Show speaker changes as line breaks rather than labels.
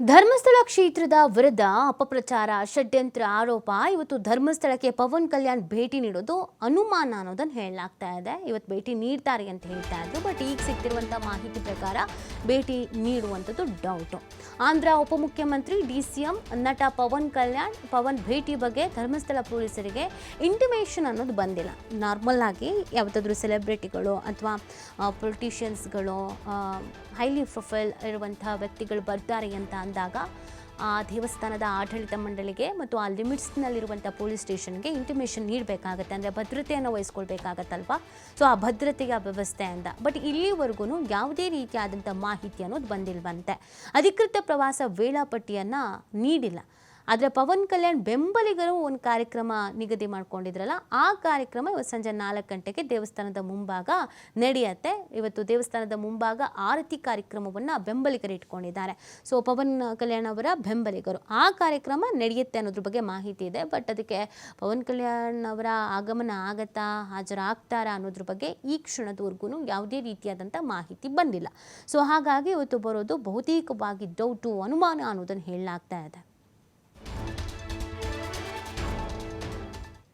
ಧರ್ಮಸ್ಥಳ ಕ್ಷೇತ್ರದ ವಿರುದ್ಧ ಅಪಪ್ರಚಾರ, ಷಡ್ಯಂತ್ರ, ಆರೋಪ. ಇವತ್ತು ಧರ್ಮಸ್ಥಳಕ್ಕೆ ಪವನ್ ಕಲ್ಯಾಣ್ ಭೇಟಿ ನೀಡೋದು ಅನುಮಾನ ಅನ್ನೋದನ್ನು ಹೇಳಲಾಗ್ತಾ ಇದೆ. ಇವತ್ತು ಭೇಟಿ ನೀಡ್ತಾರೆ ಅಂತ ಹೇಳ್ತಾ ಇದ್ರು, ಬಟ್ ಈಗ ಸಿಗ್ತಿರುವಂಥ ಮಾಹಿತಿ ಪ್ರಕಾರ ಭೇಟಿ ನೀಡುವಂಥದ್ದು ಡೌಟು ಆಂಧ್ರ ಉಪಮುಖ್ಯಮಂತ್ರಿ ಡಿ ಸಿ ಎಂ ನಟ ಪವನ್ ಕಲ್ಯಾಣ್, ಪವನ್ ಭೇಟಿ ಬಗ್ಗೆ ಧರ್ಮಸ್ಥಳ ಪೊಲೀಸರಿಗೆ ಇಂಟಿಮೇಷನ್ ಅನ್ನೋದು ಬಂದಿಲ್ಲ. ನಾರ್ಮಲ್ ಆಗಿ ಯಾವುದಾದ್ರೂ ಸೆಲೆಬ್ರಿಟಿಗಳು ಅಥವಾ ಪೊಲಿಟಿಷಿಯನ್ಸ್ಗಳು ಹೈಲಿ ಪ್ರೊಫೈಲ್ ಇರುವಂಥ ವ್ಯಕ್ತಿಗಳು ಬರ್ತಾರೆ ಅಂತ ಅಂದಾಗ, ಆ ದೇವಸ್ಥಾನದ ಆಡಳಿತ ಮಂಡಳಿಗೆ ಮತ್ತು ಆ ಲಿಮಿಟ್ಸ್ನಲ್ಲಿರುವಂಥ ಪೊಲೀಸ್ ಸ್ಟೇಷನ್ಗೆ ಇಂಟಿಮೇಷನ್ ನೀಡಬೇಕಾಗತ್ತೆ. ಅಂದರೆ ಭದ್ರತೆಯನ್ನು ವಹಿಸ್ಕೊಳ್ಬೇಕಾಗತ್ತಲ್ವ? ಸೊ, ಆ ಭದ್ರತೆಯ ಅಂತ. ಬಟ್ ಇಲ್ಲಿವರೆಗೂ ಯಾವುದೇ ರೀತಿಯಾದಂಥ ಮಾಹಿತಿ ಅನ್ನೋದು ಬಂದಿಲ್ವಂತೆ. ಅಧಿಕೃತ ಪ್ರವಾಸ ವೇಳಾಪಟ್ಟಿಯನ್ನು ನೀಡಿಲ್ಲ. ಆದರೆ ಪವನ್ ಕಲ್ಯಾಣ್ ಬೆಂಬಲಿಗರು ಒಂದು ಕಾರ್ಯಕ್ರಮ ನಿಗದಿ ಮಾಡ್ಕೊಂಡಿದ್ರಲ್ಲ, ಆ ಕಾರ್ಯಕ್ರಮ ಇವತ್ತು ಸಂಜೆ ನಾಲ್ಕು ಗಂಟೆಗೆ ದೇವಸ್ಥಾನದ ಮುಂಭಾಗ ನಡೆಯುತ್ತೆ. ಇವತ್ತು ದೇವಸ್ಥಾನದ ಮುಂಭಾಗ ಆರತಿ ಕಾರ್ಯಕ್ರಮವನ್ನು ಬೆಂಬಲಿಗರು ಇಟ್ಕೊಂಡಿದ್ದಾರೆ. ಸೊ ಪವನ್ ಕಲ್ಯಾಣ್ ಅವರ ಬೆಂಬಲಿಗರು. ಆ ಕಾರ್ಯಕ್ರಮ ನಡೆಯುತ್ತೆ ಅನ್ನೋದ್ರ ಬಗ್ಗೆ ಮಾಹಿತಿ ಇದೆ. ಬಟ್ ಅದಕ್ಕೆ ಪವನ್ ಕಲ್ಯಾಣ್ ಅವರ ಆಗಮನ ಆಗತ್ತಾ, ಹಾಜರಾಗ್ತಾರಾ ಅನ್ನೋದ್ರ ಬಗ್ಗೆ ಈ ಕ್ಷಣದವರೆಗೂ ಯಾವುದೇ ರೀತಿಯಾದಂಥ ಮಾಹಿತಿ ಬಂದಿಲ್ಲ. ಸೊ ಹಾಗಾಗಿ ಇವತ್ತು ಬರೋದು ಬಹುತೇಕವಾಗಿ ಡೌಟು ಅನುಮಾನ ಅನ್ನೋದನ್ನು ಹೇಳಲಾಗ್ತಾ ಇದೆ.